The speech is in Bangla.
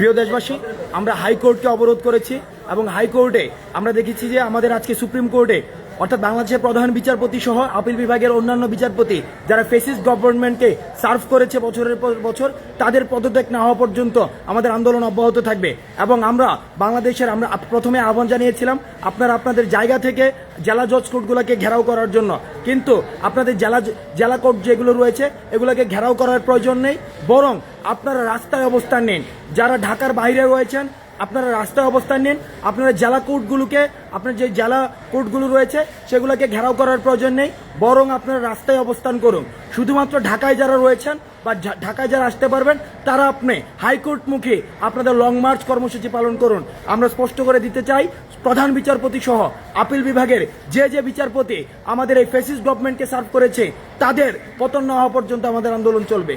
প্রিয় দেশবাসী, আমরা হাইকোর্টকে অবরোধ করেছি এবং হাইকোর্টে আমরা দেখেছি যে আমাদের আজকে সুপ্রিম কোর্টে অর্থাৎ বাংলাদেশের প্রধান বিচারপতি সহ আপিল বিভাগের অন্যান্য বিচারপতি যারা ফেসিস গভর্নমেন্টকে সার্ভ করেছে বছরের পর বছর, তাদের পদত্যাগ না হওয়া পর্যন্ত আমাদের আন্দোলন অব্যাহত থাকবে। এবং আমরা বাংলাদেশের, আমরা প্রথমে আহ্বান জানিয়েছিলাম আপনারা আপনাদের জায়গা থেকে জেলা জজ কোর্টগুলোকে ঘেরাও করার জন্য। কিন্তু আপনাদের জেলা জেলা কোর্ট যেগুলো রয়েছে, এগুলোকে ঘেরাও করার প্রয়োজন নেই। বরং আপনারা রাস্তায় অবস্থান নিন। যারা ঢাকার বাইরে রয়েছেন আপনারা রাস্তায় অবস্থান নিন, আপনারা জেলা কোর্টগুলোকে আপনার যে জেলা কোর্টগুলো রয়েছে, সেগুলোকে ঘেরাও করার প্রয়োজন নেই, বরং আপনারা রাস্তায় অবস্থান করুন। শুধুমাত্র ঢাকায় যারা রয়েছেন বা ঢাকায় যারা আসতে পারবেন, তারা আপনি হাইকোর্ট মুখে আপনাদের লং মার্চ কর্মসূচি পালন করুন। আমরা স্পষ্ট করে দিতে চাই, প্রধান বিচারপতি সহ আপিল বিভাগের যে যে বিচারপতি আমাদের এই ফেসিস গভর্নমেন্টকে সার্ভ করেছে, তাদের পতন না হওয়া পর্যন্ত আমাদের আন্দোলন চলবে।